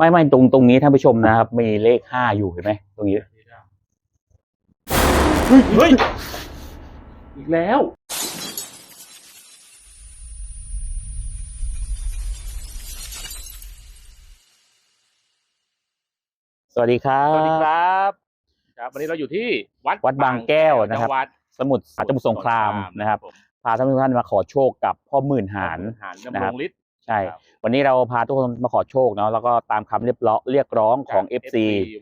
ไม่ไม่ตรงตรงนี้ท่านผู้ชมนะครับ มีเลขห้าอยู่เห็นไหมตรงนี้เฮ้ยอีกแล้วสวัสดีครัสวัสดีคบรับครับ วันนี้เราอยู่ที่วัดวัดบางแก้วนะครับจังหวัดสมุทรสมุทรสงครามนะครับผมพาท่านผู้ชมมาขอโชคกับพ่อหมื่นหารหารนะดำครรับงฤทธิ์ใช่ครับวันนี้เราพาทุกคนมาขอโชคเนาะแล้วก็ตามคำเรียบร้องเรียกร้องของ จาก FC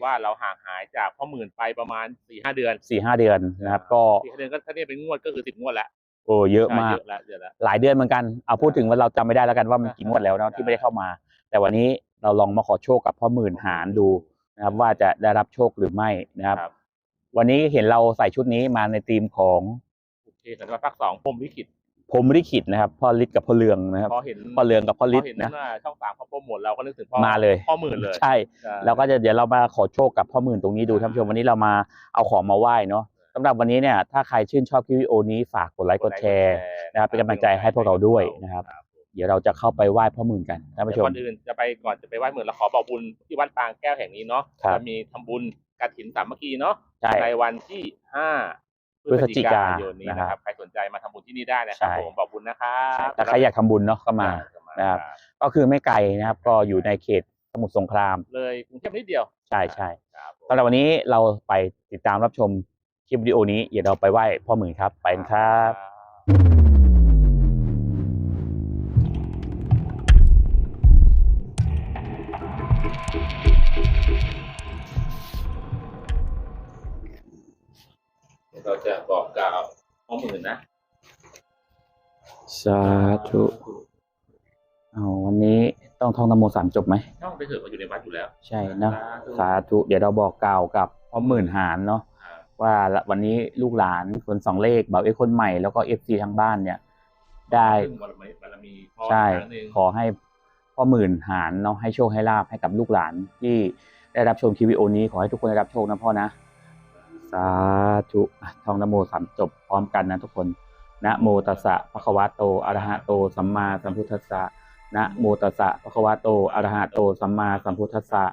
ว่าเราห่างหายจากพ่อหมื่นไปประมาณสี่ห้าเดือนสี่ห้าเดือนนะครับ ก็สี่ห้าเดือนก็ถ้าเนี่ยเป็นงวดก็คือสิบงวดแล้วโอ้เยอะมาก ใช่เยอะแล้วเยอะแล้ว หลายเดือนเหมือนกัน เอาพูดถึงว่าเราจำไม่ได้แล้วกันว่ามันกี่งวดแล้วเนาะที่ไม่ได้เข้ามา แต่วันนี้เราลองมาขอโชคกับพ่อหมื่นหารดูนะครับว่าจะได้รับโชคหรือไม่นะครับ ครับ วันนี้เห็นเราใส่ชุดนี้มาในธีมของ โอเคสำหรับภาคสองพรหมลิขิต พรหมลิขิตนะครับพ่อฤทธิ์กับพ่อเลืองนะครับพอเห็นพ่อเลืองกับพ่อพฤอทธิ์เห็นนะว่าช่องสามเขาโปรโมทเราก็นึกถึงพ่อมาเลยพ่อหมื่นเลยใช่ใช่เราก็จะเดี๋ยวเรามาขอโชคกับพ่อหมื่นตรงนี้ดูท่านผู้ชมวันนี้เรามาเอาของมาไหว้เนาะสำหรับวันนี้เนี่ยถ้าใครชื่นชอบคลิปวิดีโอนี้ฝากกดไลค์กดแชร์นะครับเป็นกำลังใจให้พวกเราด้วยนะครับ เดี๋ยวเราจะเข้าไปไหว้พ่อหมื่นกันท่านผู้ชแต่มก่อนอื่นจะไปก่อนจะไปไหว้หมื่นเราขอบอกบุญที่วัดปางแก้วแห่งนี้เนาะครับจะมีทำบุญกฐินสามัคคีเนาะใช่ในวันที่ห้า พฤศจิกายนนี้นะนะคครัรับบใครสนใจมาทำบุญที่นี่ได้นะคใช่รับผมบอกบุญนะครับถ้าใครอยากทำบุญเนาะก็มานะครับก็คือไม่ไกลนะครับ ก็อยู่ในเขตสมุทรสงคราม เลยกรุงเทพนิดเดียว ใช่ใช่ครับผมสำหรับวันนี้เราไปติดตามรับชมคลิปวิดีโอนี้ เดี๋ยวเราไปไหว้พ่อหมื่นครับ ไปกันครับ เราจะบอกกล่าวพ่อหมื่นนะ สาธุเอาวันนี้ต้องท่องนโมสามจบไหมต้องไปเถอะมาอยู่ในวัดอยู่แล้ว ใช่เนอะสาธุเดี๋ยวเราบอกกล่าวกับพ่อหมื่นหารเนาะครับว่าวันนี้ลูกหลานคนสองเลขบ่าวเอ้คนใหม่แล้วก็เอฟซีทางบ้านเนี่ย ได้ซึ่งบารมีบารมีพ่อใช่ครั้งหนึ่งขอให้พ่อหมื่นหารเนาะให้โชคให้ลาบให้กับลูกหลานที่ได้รับชมคลิปวิดีโอนี้ขอให้ทุกคนได้รับโชคนะพ่อนะ สาธุท่องนโมสามจบพร้อมกันนะทุกคนนะโมตัสสะภะคะวะโตอะระหะโตสัมมาสัมพุทธัสสะนะโมตัสสะภะคะวะโตอะระหะโตสัมมาสัมพุทธัสสะ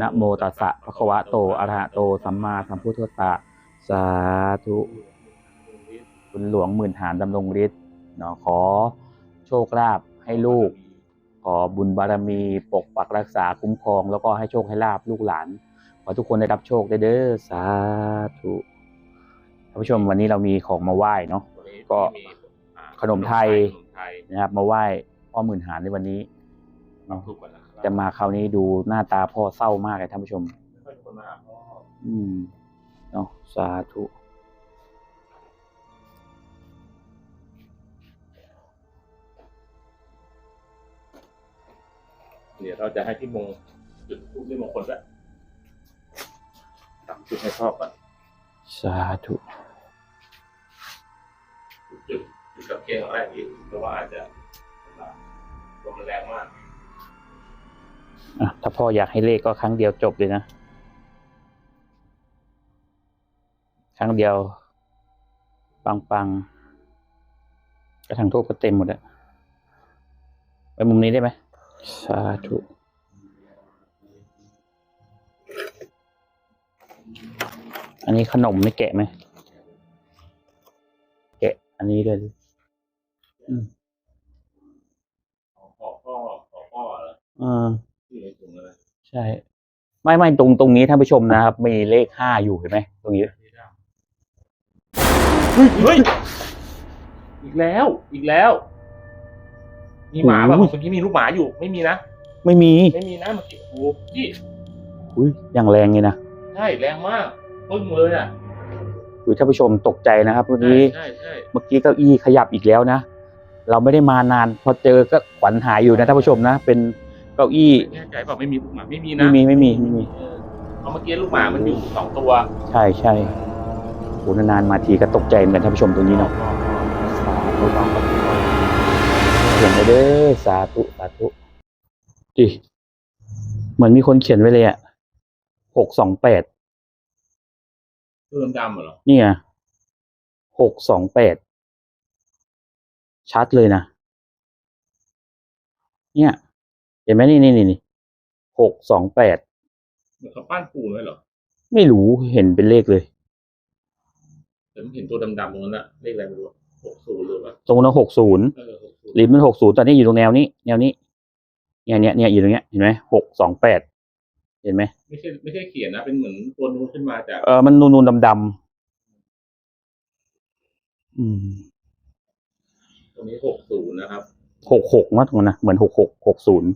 นะโมตัสสะภะคะวะโตอะระหะโตสัมมาสัมพุทธัสสะสาธุคุณหลวงหมื่นหารดำรงฤทธิ์เนาะขอโชคลาภให้ลูก ขอบุญบารมีปกปักรักษาคุ้มครอง แล้วก็ให้โชคให้ลาบลูกหลาน ขอทุกคนได้รับโชคได้เด้อสาธุท่านผู้ชมวันนี้เรามีของมาไหว้เนาะตัวนี้ก็มีอ่าขนมไทยขนมไทย นะครับ มาไหว้พ่อหมื่นหารในวันนี้ปักเนาะทูปก่อนนะครับจะมาคราวนี้ดูหน้าตาพ่อเศร้ามากเลยท่านผู้ชมไม่ค่อยมีคนมาหาพ่ออืมเนาะสาธุเดี๋ยวเราจะให้พี่มงจุดทูปด้วยมงคลด้วยตัก จุดให้พ่อก่อนสาธุจุดจุดกับเคียงอะไรอีกเพราะว่าอาจจะลมมันแรงมากอะถ้าพ่ออยากให้เลขก็ครั้งเดียวจบเลยนะ ครั้งเดียว ปังปังๆกระถางทูบก็เต็มหมดอะไปมุมนี้ได้ไหมสาธุ อันนี้ขนมไม่แกะไหม แกะอันนี้ด้วยดิอืมขอพ่อพ่อขอพ่อเหรออ่าที่ในถุงเลยใช่ ไม่ไม่ตรงตรงนี้ท่านผู้ชมนะครับ มีเลขห้าอยู่เห็นไหมตรงนี้เฮ้ยอีกแล้วอีกแล้ว มีหมาแบบโอ้ยเมื่อกี้มีลูกหมาอยู่ไม่มีนะ ไม่มี ไม่มีนะเมื่อกี้โอ้โหพี่อุ้ยอย่างแรงเลยนะ ใช่แรงมาก ปึ้งเลยอะอุ้ยท่านผู้ชมตกใจนะครับเมื่อกี้ใช่ใช่เมื่อกี้เก้าอี้ขยับอีกแล้วนะเราไม่ได้มานานพอเจอก็ขวัญหายอยู่นะท่านผู้ชมนะ เป็นเก้าอี้แน่ใจเปล่าไม่มีลูกหมาไม่มีนะไม่มีไม่มีไม่มีเออเพราะเมื่อกี้ลูกหมามันอยู่สองตัว ใช่ใช่โหนานๆมาทีก็ตกใจเหมือนกันท่านผู้ชมตรงนี้เนาะสาธุเขียนไปเด้อสาธุสาธุดิเหมือนมีคนเขียนไว้เลยอะหกสองแปด ตัวดำๆเหรอ นี่ไงหกสองแปด ชัดเลยนะ เนี่ย เห็นไหมนี่นี่นี่นี่หกสองแปดเหมือนเขาปั้นปูนไว้เหรอ ไม่รู้เห็นเป็นเลขเลยแต่ผมเห็นตัวดำๆตรงนั้นอะเลขอะไรไม่รู้หกศูนย์หรือว่าตรงนั้นหกศูนย์เออหกศูนย์ริมมันหกศูนย์ตอนนี้อยู่ตรงแนวนี้ แนวนี้ เนี่ยเนี่ยเนี่ยอยู่ตรงเนี้ย เห็นไหมหกสองแปด เห็นไหมไม่ใช่ไม่ใช่เขียนนะ เป็นเหมือนตัวนู้นขึ้นมาจากเออมันนูนนูนดำดำอืมตรงนี้หกศูนย์นะครับหกหกนะตรงนั้นนะเหมือนหกหกหกศูนย์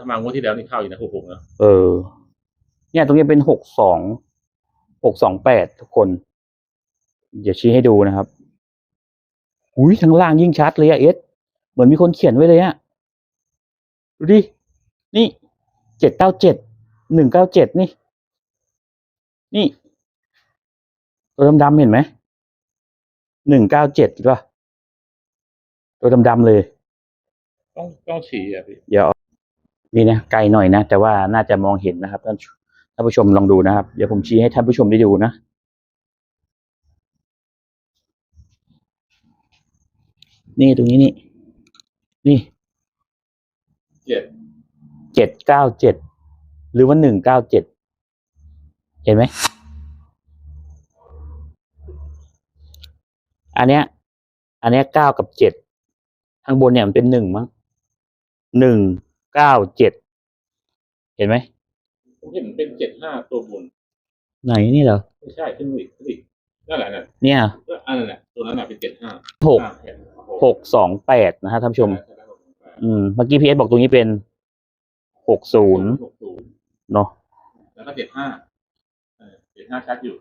ถ้ามางวดที่แล้วนี่เข้าอยู่นะหกหกนะเออ เนี่ยตรงนี้เป็นหกสองหกสองแปดทุกคน เดี๋ยวชี้ให้ดูนะครับอุ้ยทางล่างยิ่งชัดเลยอะเอสเหมือนมีคนเขียนไว้เลยอะดูดิ นี่เจ็ดเก้าเจ็ดหนึ่งเก้าเจ็ดนี่ นี่ ตัวดำๆเห็นไหมหนึ่งเก้าเจ็ดป่ะตัวดำๆเลย ต้องต้องฉี่อะพี่เดี๋ยวนี่นะไกลหน่อยนะ แต่ว่าน่าจะมองเห็นนะครับท่านท่านผู้ชมลองดูนะครับ เดี๋ยวผมชี้ให้ท่านผู้ชมได้ดูนะนี่ตรงนี้นี่ นี่เจ็ด เจ็ดเก้าเจ็ดหรือว่าหนึ่งเก้าเจ็ดเห็นไหมอันเนี้ย อันเนี้ยเก้ากับเจ็ดข้างบนเนี่ยมันเป็นหนึ่งมั้งหนึ่งเก้าเจ็ดเห็นไหมผมเห็นเป็นเจ็ดห้าตัวบน ไหนนี่เหรอไม่ใช่ขึ้นอีกขึ้นอีกนั่นแหละนั่นเนี่ยก็อันนั้นแหละตัวนั้นน่ะเป็นเจ็ดห้าหกหกสองแปดนะฮะท่านผู้ชม อืมเมื่อกี้พีเอสบอกตรงนี้เป็น หกศูนย์หกศูนย์เนาะแล้วก็เจ็ดห้าเจ็ดห้าชัดอยู่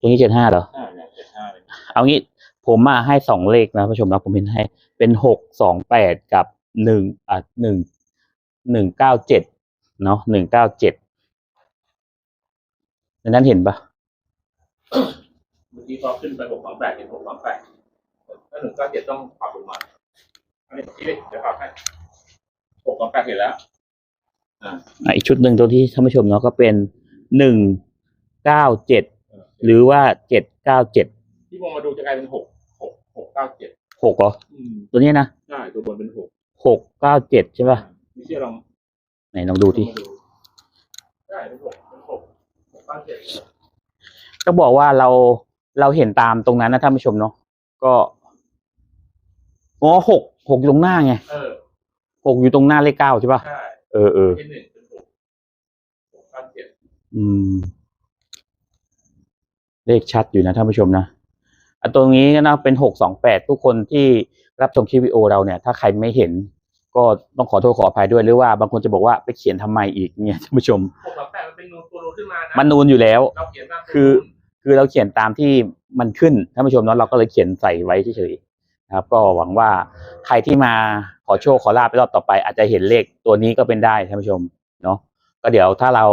ตรงนี้เจ็ดห้าเหรอใช่เนี่ยเจ็ดห้าเลยเอางี้ผมมาให้สองเลขนะผู้ชมนะผมเห็นให้ เป็นหกสองแปดกับหนึ่งอะหนึ่งหนึ่งเก้าเจ็ดเนาะหนึ่งเก้าเจ็ดในนั้นเห็นปะเมื่อกี้พอขึ้นไปหกสองแปดเห็นหกสองแปดถ้าหนึ่งเก้าเจ็ดต้องปรับลงมาอันนี้ที่เดี๋ยวปรับให้ หกสองแปดเห็นแล้วอะอีกชุดหนึ่งตัวที่ท่านผู้ชมเนาะก็เป็นหนึ่งเก้าเจ็ดหรือว่าเจ็ดเก้าเจ็ดที่มองมาดูจะกลายเป็นหกหกหกเก้าเจ็ดหกเหรออืมตัวนี้นะใช่ตัวบนเป็นหกหกเก้าเจ็ดใช่ปะไม่เชื่อลองไหนลองดูที่ ลองมาใช่เป็นหกเป็นหกหกเก้าเจ็ดก็บอกว่าเราเราเห็นตามตรงนั้นนะท่านผู้ชมเนาะก็อ๋อหกหกอยู่ตรงหน้าไง เออ หกอยู่ตรงหน้าเลขเก้าใช่ปะใช่เออเออ ที่หนึ่งเป็นหกหกเก้าเจ็ดอืม เลขชัดอยู่นะท่านผู้ชมนะอะตรงนี้ก็นะเป็นหกสองแปดทุกคนที่รับชมคลิปวิดีโอเราเนี่ย ถ้าใครไม่เห็น ก็ต้องขอโทษขออภัยด้วยหรือว่าบางคนจะบอกว่าไปเขียนทำไมอีกเนี่ยท่านผู้ชม หกสองแปดมันเป็นนูนตัวนูนขึ้นมานะมันนูนอยู่แล้ว เราเขียนตามตัวคือนูนคือเราเขียนตามที่มันขึ้นท่านผู้ชมเนาะเราก็เลยเขียนใส่ไว้เฉยๆ นะครับ ก็หวังว่าใครที่มาขอโชคขอลาบไปรอบต่อไป อาจจะเห็นเลขตัวนี้ก็เป็นได้ท่านผู้ชมเนาะก็เดี๋ยวถ้าเรา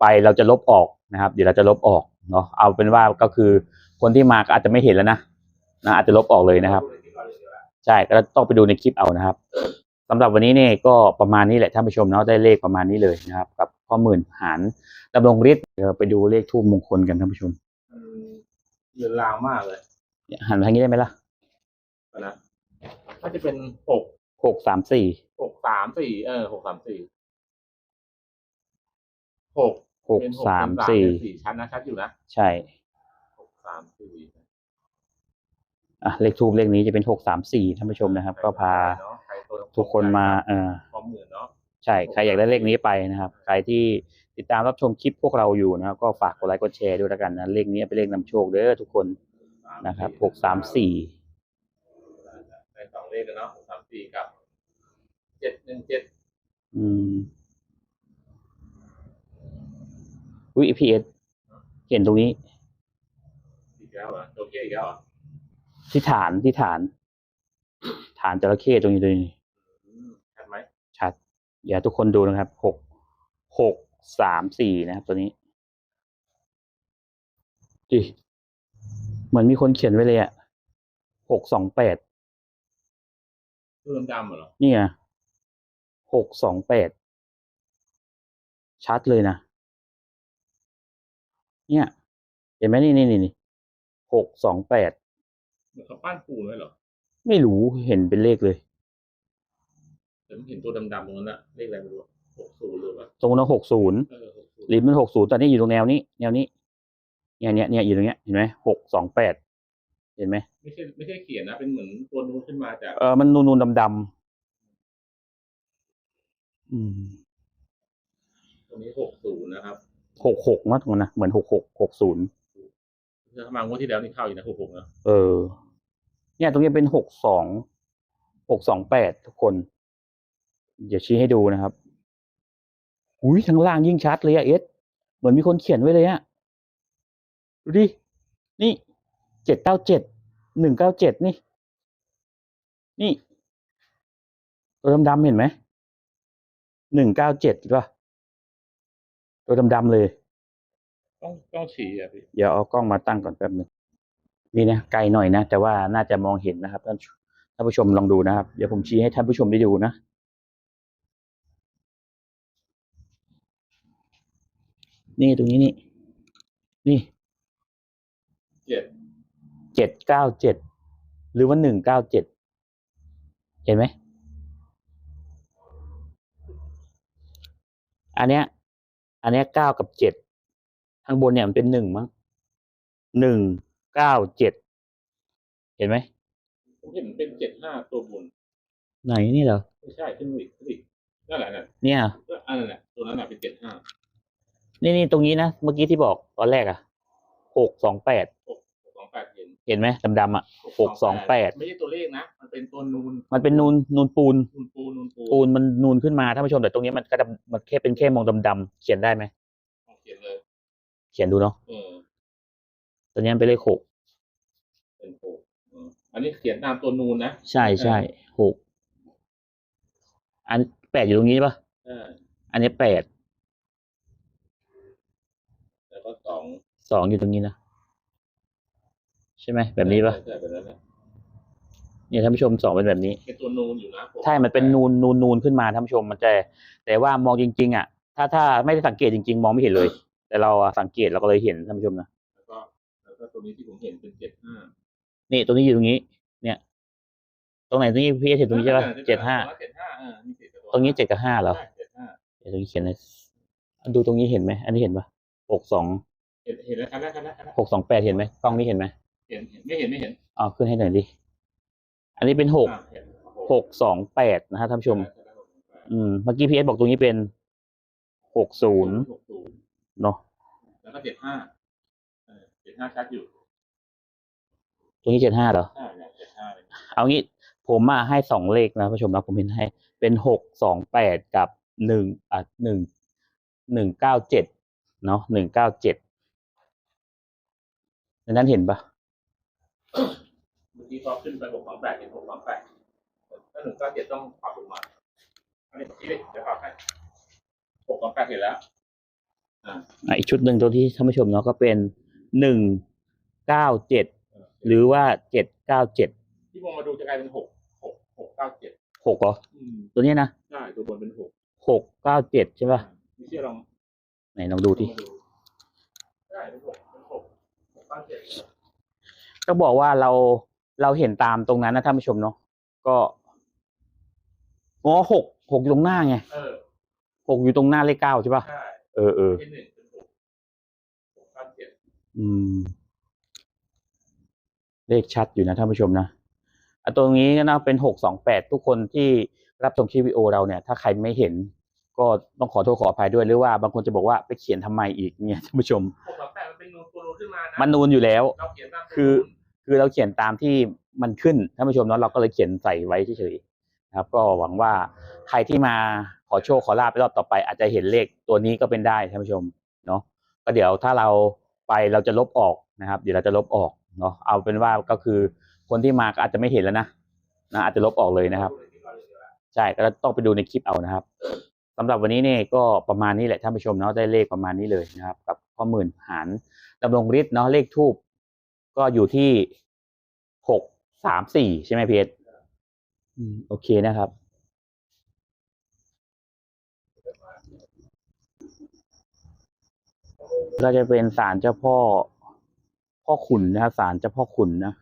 ไปเราจะลบออกนะครับ เดี๋ยวเราจะลบออกเนาะเอาเป็นว่าก็คือคนที่มาก็อาจจะไม่เห็นแล้วนะนะอาจจะลบออกเลยนะครับ ใช่ก็ต้องไปดูในคลิปเอานะครับสำหรับวันนี้เนี่ยก็ประมาณนี้แหละท่านผู้ชมเนาะได้เลขประมาณนี้เลยนะครับ กับข้อหมื่นหารดำรงฤทธิ์เดี๋ยวไปดูเลขทูบมงคลกันท่านผู้ชมมันเรือนรางมากเลยเนี่ยหันมาทางนี้ได้ไหมล่ะ นะถ้าจะเป็นหกหกสามสี่หกสามสี่เออหกสามสี่หกหกเป็นสามเป็นสี่เป็นสี่ชั้นนะชัดอยู่นะใช่หกสามสี่อะเลขทูบเลขนี้จะเป็นหกสามสี่ท่านผู้ชมนะครับ ก็พาเนอะใครตัวทุกคนมาเออพร้อมหมื่นเนาะใช่ ใครอยากได้เลขนี้ไปนะครับ ใครที่ติดตามรับชมคลิปพวกเราอยู่นะครับ ก็ฝากกดไลค์กดแชร์ด้วยแล้วกันนะ เลขนี้เป็นเลขนำโชคเด้อทุกคนนะครับหกสามสี่ในสอง เลขกันเนาะหกสามสี่กับเจ็ดหนึ่งเจ็ดอืมวิพีเอสเห็นตรงนี้อีกแล้วเหรอะโอเคอีกแล้วเหรอะที่ฐานที่ฐาน ฐานจระเข้ตรงนี้ตรงนี้ชัดไหมชัดอย่าทุกคนดูนะครับหกหกสามสี่นะครับตัวนี้ดิเหมือนมีคนเขียนไว้เลยอะหกสองแปด ตัวดำๆเหรอ นี่ไงหกสองแปด ชัดเลยนะ เนี่ย เห็นไหมนี่นี่นี่นี่หกสองแปดเหมือนเขาปั้นปูนไว้เหรอ ไม่รู้เห็นเป็นเลขเลยแต่ผมเห็นตัวดำๆตรงนั้นอะเลขอะไรไม่รู้หกศูนย์หรือว่าตรงนั้นหกศูนย์เออหกศูนย์ลิ้นมันหกศูนย์ตอนนี้อยู่ตรงแนวนี้ แนวนี้ เนี่ยเนี่ยเนี่ยอยู่ตรงเนี้ย เห็นไหมหกสองแปด เห็นไหมไม่ใช่ไม่ใช่เขียนนะเป็นเหมือนตัวนู้นขึ้นมาจากเออมันนูนนูนดำดำอืมตรงนี้หกศูนย์นะครับหกหกนะตรงนั้นนะเหมือนหกหกหกศูนย์ถ้ามางวดที่แล้วนี่เข้าอยู่นะหกหกนะเออ เนี่ยตรงนี้เป็นหกสองหกสองแปดทุกคน เดี๋ยวชี้ให้ดูนะครับอุ้ยทางล่างยิ่งชัดเลยอะเอสเหมือนมีคนเขียนไว้เลยอะดูดินี่ เจ็ดเก้าเจ็ดหนึ่งเก้าเจ็ดนี่ นี่ ตัวดำๆเห็นไหมหนึ่งเก้าเจ็ดป่ะตัวดำๆเลย ต้องต้องฉี่อะพี่เดี๋ยวเอากล้องมาตั้งก่อนแป๊บหนึงนี่นะไกลหน่อยนะ แต่ว่าน่าจะมองเห็นนะครับท่านท่านผู้ชมลองดูนะครับ เดี๋ยวผมชี้ให้ท่านผู้ชมได้ดูนะนี่ตรงนี้นี่ นี่เจ็ด เจ็ดเก้าเจ็ดหรือว่าหนึ่งเก้าเจ็ดเห็นไหมอันเนี้ย อันเนี้ยเก้ากับเจ็ดข้างบนเนี่ยมันเป็นหนึ่งมั้งหนึ่งเก้าเจ็ดเห็นไหมผมเห็นเป็นเจ็ดห้าตัวบน ไหนนี่เหรอไม่ใช่ขึ้นมาอีกขึ้นอีกนั่นแหละนั่นเนี่ยก็อันนั้นแหละตัวนั้นน่ะเป็นเจ็ดห้านี่นี่ตรงนี้นะ เมื่อกี้ที่บอกตอนแรกอะหกสองแปดหกหกสองแปด เห็นเห็นไหมดำๆอะหกสองแปดไม่ใช่ตัวเลขนะ มันเป็นตัวนูน มันเป็นนูนนูนปูน นูนปูนนูนปูปูนมันนูนขึ้นมาท่านผู้ชมแต่ตรงนี้มันก็ดำมันแค่เป็นแค่มองดำๆเขียนได้ไหมเอาเขียนเลย เขียนดูเนาะเออตัวนี้มันเป็นเลขหกเป็นหกเอออันนี้เขียนตามตัวนูนนะ ใช่ใช่หกอันแปดอยู่ตรงนี้ปะเอออันนี้แปดแล้วก็สองสองอยู่ตรงนี้นะ ใช่ไหมแบบนี้ปะใช่แบบนั้นแหละเนี่ยท่านผู้ชมสองเป็นแบบนี้เป็นตัวนูนอยู่นะหกใช่มันเป็นนูนนูนนูนขึ้นมาท่านผู้ชมมันจะแต่ว่ามองจริง ๆ อะ ถ้าถ้าไม่ได้สังเกตจริง ๆ มองไม่เห็นเลย แต่เราอะสังเกตเราก็เลยเห็นท่านผู้ชมนะแล้วก็แล้วก็ตัวนี้ที่ผมเห็นเป็นเจ็ดห้านี่ตรงนี้อยู่ตรงนี้ เนี่ย ตรงไหนตรงนี้พี่เห็นตรงนี้ใช่ปะเจ็ดห้าเจ็ดห้าเออมีเจ็ดกับตัวตรงนี้เจ็ดกับห้าเหรอใช่เจ็ดห้าเดี๋ยวตรงนี้เขียนเลยดูตรงนี้เห็นไหมอันนี้เห็นปะหกสองเห็นเห็นแล้วคันแรกคันแรกคันแรกหกสองแปดเห็นไหมกล้องนี้เห็นไหม เห็นเห็นไม่เห็นไม่เห็นเอาขึ้นให้หน่อยดิ อันนี้เป็นหกอะเห็นหกสองแปดนะฮะท่านผู้ชมใช่ใช่อืม เมื่อกี้พีเอสบอกตรงนี้เป็นหกศูนย์หกศูนย์เนาะ แล้วก็เจ็ดห้าเออเจ็ดห้าชัดอยู่ ตรงนี้เจ็ดห้าเหรอใช่เนี่ยเจ็ดห้าเลยเอางี้ผมมาให้สองเลขนะผู้ชมนะผมเห็นให้ เป็นหกสองแปดกับหนึ่งอะหนึ่งหนึ่งเก้าเจ็ดเนาะหนึ่งเก้าเจ็ดในนั้นเห็นปะ เมื่อกี้พอขึ้นไปหกสองแปดเห็นหกสองแปดถ้าหนึ่งเก้าเจ็ดต้องปรับลงมาอันนี้ที่เดี๋ยวปรับให้หกสองแปดเห็นแล้วอ่าอะอีกชุดหนึ่งตัวที่ท่านผู้ชมเนาะก็เป็นหนึ่งเก้าเจ็ดหรือว่าเจ็ดเก้าเจ็ดที่มองมาดูจะกลายเป็นหกหกหกเก้าเจ็ดหกเหรออืมตัวเนี้ยนะใช่ตัวบนเป็นหกหกเก้าเจ็ดใช่ปะไม่เชื่อลองไหนลองดูที่ลองมาใช่เป็นหกเป็นหกหกเก้าเจ็ด ก็บอกว่าเราเราเห็นตามตรงนั้นนะท่านผู้ชมเนาะก็อ๋อหกหกอยู่ตรงหน้าไงเออหกอยู่ตรงหน้าเลขเก้าใช่ปะใช่เออเออที่หนึ่งเป็นหกหกเก้าเจ็ดอืม เลขชัดอยู่นะท่านผู้ชมนะอะตรงนี้ก็นะเป็นหกสองแปดทุกคนที่รับชมคลิปวิดีโอเราเนี่ย ถ้าใครไม่เห็น ก็ต้องขอโทษขออภัยด้วยหรือว่าบางคนจะบอกว่าไปเขียนทำไมอีกเนี่ยท่านผู้ชมหกสองแปดมันเป็นนูนตัวนูนขึ้นมานะมันนูนอยู่แล้ว เราเขียนตามตัวคือนูนคือเราเขียนตามที่มันขึ้นท่านผู้ชมเนาะเราก็เลยเขียนใส่ไว้เฉยๆนะครับ ก็หวังว่าใครที่มาขอโชคขอลาบไปรอบต่อไป อาจจะเห็นเลขตัวนี้ก็เป็นได้ท่านผู้ชมเนาะก็เดี๋ยวถ้าเราไปเราจะลบออกนะครับ เดี๋ยวเราจะลบออกเนาะเอาเป็นว่าก็คือคนที่มาก็อาจจะไม่เห็นแล้วนะนะอาจจะลบออกเลยนะครับ ใช่ก็ต้องไปดูในคลิปเอานะครับ สำหรับวันนี้เนี่ยก็ประมาณนี้แหละท่านผู้ชมเนาะได้เลขประมาณนี้เลยนะครับ กับข้อหมื่นหารดำรงฤทธิ์เนาะเลขทูบก็อยู่ที่หกสามสี่ใช่ไหมเอสอืมโอเคนะครับ ก็จะเป็นศาลเจ้าพ่อ พ่อขุนนะครับศาลเจ้าพ่อขุนนะ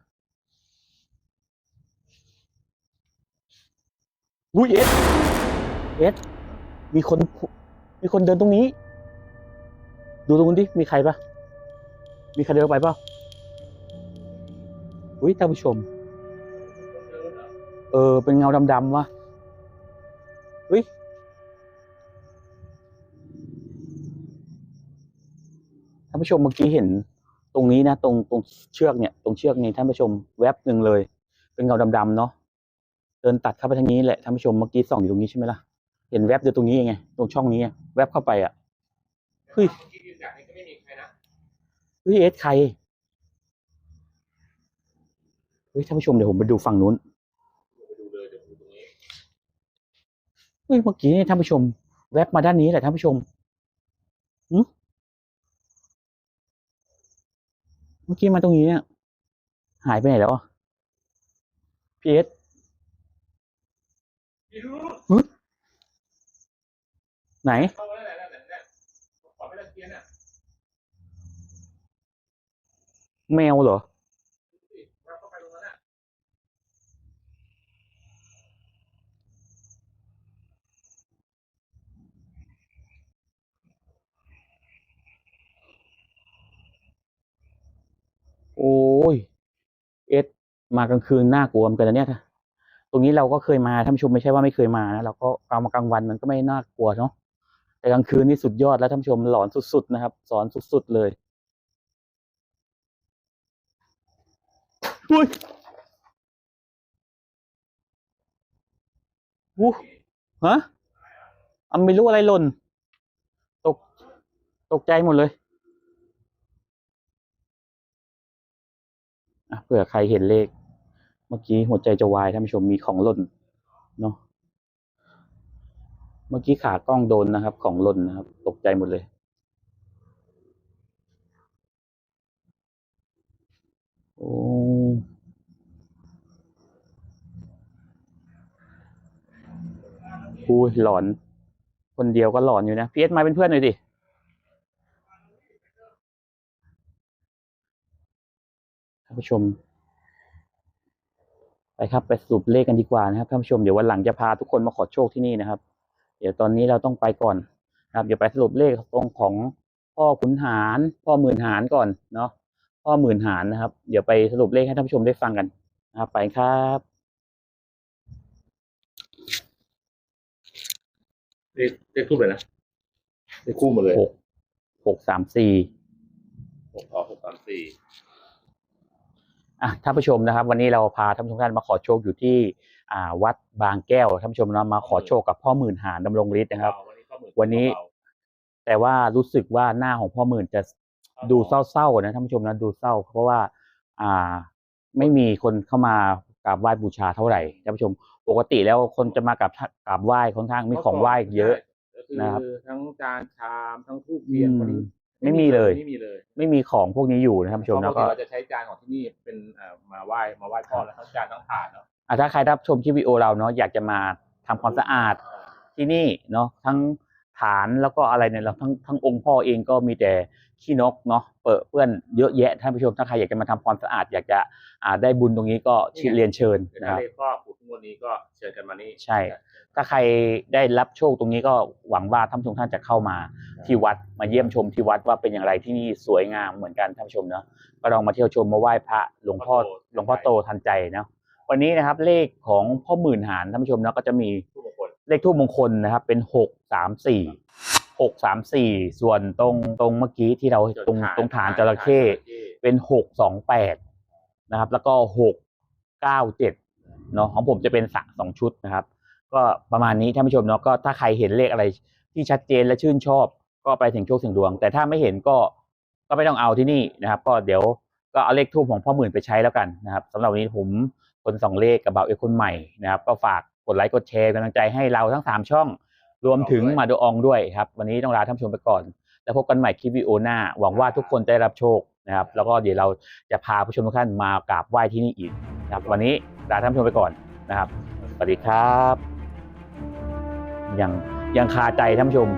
อุ้ยเอสเอส มีคน มีคนเดินตรงนี้ ดูตรงนู้นดิ มีใครปะมีใครเดินไปปะอุ้ยท่านผู้ชม เออ เป็นเงาดำๆวะอุ้ยท่านผู้ชมเมื่อกี้เห็นตรงนี้นะ ตรงตรงเชือกเนี่ย ตรงเชือกนี้ท่านผู้ชมแวบหนึ่งเลย เป็นเงาดำๆเนาะเดินตัดเข้าไปทางนี้แหละท่านผู้ชมเมื่อกี้ส่องอยู่ตรงนี้ใช่ไหมล่ะ เห็นแวบอยู่ตรงนี้ไงตรงช่องนี้ไงแวบเข้าไปอะเฮ้ยที่ยืนอยากให้ก็ไม่มีใครนะเฮ้ยเอสใครเฮ้ยท่านผู้ชมเดี๋ยวผมไปดูฝั่งนู้นไปดูเลยเดี๋ยวดูตรงนี้เฮ้ยเมื่อกี้เนี่ยท่านผู้ชม แวบมาด้านนี้แหละท่านผู้ชมหึเมื่อกี้มาตรงนี้เนี่ยหายไปไหนแล้วอะพีเอสนี่รู้ ไหน แมวเหรอ โอ้ย เอสมากลางคืนน่ากลัวเหมือนกันนะเนี่ยตรงนี้เราก็เคยมาท่านผู้ชมไม่ใช่ว่าไม่เคยมานะเราก็เอามากลางวันมันก็ไม่น่ากลัวเนาะ แต่กลางคืนนี่สุดยอดแล้วท่านผู้ชมหลอนสุดๆนะครับ สอนสุดๆเลยอุ้ยวู้ฮะอันไม่รู้อะไรหล่น ตก ตกใจหมดเลยอะเผื่อใครเห็นเลข เมื่อกี้หัวใจจะวายท่านผู้ชมมีของหล่นเนาะเมื่อกี้ขากล้องโดนนะครับ ของหล่นนะครับ ตกใจหมดเลย โอ้พูยหลอน คนเดียวก็หลอนอยู่นะพีเอสมาเป็นเพื่อนหน่อยดิท่านผู้ชม ไปครับ ไปสรุปเลขกันดีกว่านะครับท่านผู้ชมเดี๋ยววันหลังจะพาทุกคนมาขอโชคที่นี่นะครับ เดี๋ยวตอนนี้เราต้องไปก่อนนะครับเดี๋ยวไปสรุปเลขตรงของพ่อขุนหารพ่อหมื่นหารก่อนเนาะพ่อหมื่นหารนะครับ เดี๋ยวไปสรุปเลขให้ท่านผู้ชมได้ฟังกันนะครับไปครับเลขเลขคู่เลยนะเลขคู่หมดเลยหกหกสามสี่หกอ๋อหกสามสี่อะท่านผู้ชมนะครับ วันนี้เราพาท่านผู้ชมท่านมาขอโชคอยู่ที่อ่า วัดบางแก้วท่านผู้ชมนะมาขอโชคกับพ่อหมื่นหารดำรงฤทธิ์นะครับวันนี้ก็หมื่นวันนี้ แต่ว่ารู้สึกว่าหน้าของพ่อหมื่นจะดูเศร้าๆนะท่านผู้ชมนะดูเศร้า เพราะว่า อ่าไม่มีคนเข้ามากราบไหว้บูชาเท่าไหร่ท่านผู้ชม ปกติแล้วคนจะมากราบกราบไหว้ค่อนข้างมีของไหว้เยอะก็คือนะครับทั้งจานชามทั้งทูบเทียนอืมวันนี้ไม่มีเลยไม่มีเลย ไม่มีของพวกนี้อยู่นะท่านผู้ชมเพแล้ราะวปกก็ติเราจะใช้จานของที่นี่เป็นเอ่อมาไหว้มาไหว้พ่อแล้วทั้งจานทั้งถาดเนาะอะ ถ้าใครรับชมคลิปวิดีโอเราเนาะอยากจะมาทำความสะอาดที่นี่เนาะทั้งฐานแล้วก็อะไรเนี่ยเราทั้งทั้งองค์พ่อเองก็มีแต่ขี้นกเนาะเปรอะเปื้อนเยอะแยะท่านผู้ชมถ้าใครอยากจะมาทำความสะอาด อยากจะอ่าได้บุญตรงนี้ก็ชิเรียนเชิญเดี๋ยวนะถ้าครับเลขพ่อขุดงวดนี้ก็เชิญกันมานี่ใช่ ถ้าใครได้รับโชคตรงนี้ก็หวังว่าท่านผู้ชมท่านจะเข้ามาที่วัดมาเยี่ยมชมที่วัดว่าเป็นอย่างไรที่นี่สวยงามเหมือนกันท่านผู้ชมเนาะก็ลองมาเที่ยวชมมาไหว้พระหลวงพ่อหลวงพ่อโตทันใจเนาะ วันนี้นะครับเลขของพ่อหมื่นหารท่านผู้ชมเนาะก็จะมีทุกคนเลขทูปมงคลนะครับเป็นหกสามสี่หกสามสี่ส่วนตรงตรงเมื่อกี้ที่เราตรงตรงฐานจระเข้เป็นหกสองแปดนะครับ แล้วก็หกเก้าเจ็ดเนาะของผมจะเป็นสะสองชุดนะครับ ก็ประมาณนี้ท่านผู้ชมเนาะก็ถ้าใครเห็นเลขอะไรที่ชัดเจนและชื่นชอบ ก็ไปถึงโชคถึงดวง แต่ถ้าไม่เห็นก็ก็ไม่ต้องเอาที่นี่นะครับ ก็เดี๋ยวก็เอาเลขทูปของพ่อหมื่นไปใช้แล้วกันนะครับสำหรับวันนี้ผม คนสองเลขกับเบาเอกคนใหม่นะครับ ก็ฝากกดไลค์กดแชร์เป็นกำลังใจให้เราทั้งสามช่อง รวมถึงมาดูอองด้วยครับ วันนี้ต้องลาท่านผู้ชมไปก่อน แล้วพบกันใหม่คลิปวิดีโอหน้า หวังว่าทุกคนจะได้รับโชคนะครับ แล้วก็เดี๋ยวเราจะพาผู้ชมทุกท่านมากราบไหว้ที่นี่อีกนะครับ วันนี้ลาท่านผู้ชมไปก่อนนะครับสวัสดีครับ ยังยังคาใจท่านผู้ชม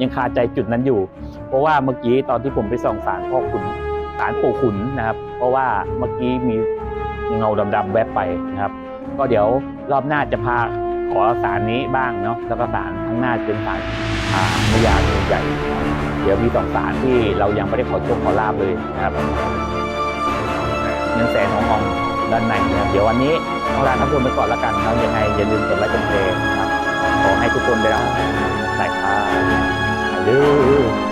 ยังคาใจจุดนั้นอยู่ เพราะว่าเมื่อกี้ตอนที่ผมไปส่องสารพ่อขุนสารปู่ขุนนะครับ เพราะว่าเมื่อกี้มี เงาดำๆแวบไปนะครับ ก็เดี๋ยวรอบหน้าจะพาขอสารนี้บ้างเนาะแล้วก็สารข้างหน้าเป็นสารอ่าพญาใหญ่ เดี๋ยวมีสองสารที่เรายังไม่ได้ขอโชคขอลาบเลยนะครับเงินแสนของของด้านในนะครับเดี๋ยววันนี้ต้องลาท่านผู้ชมไปก่อนละกันนะครับยังไงอย่าลืมกดไลค์กดแชร์นะครับขอให้ทุกคนได้รับสายครับ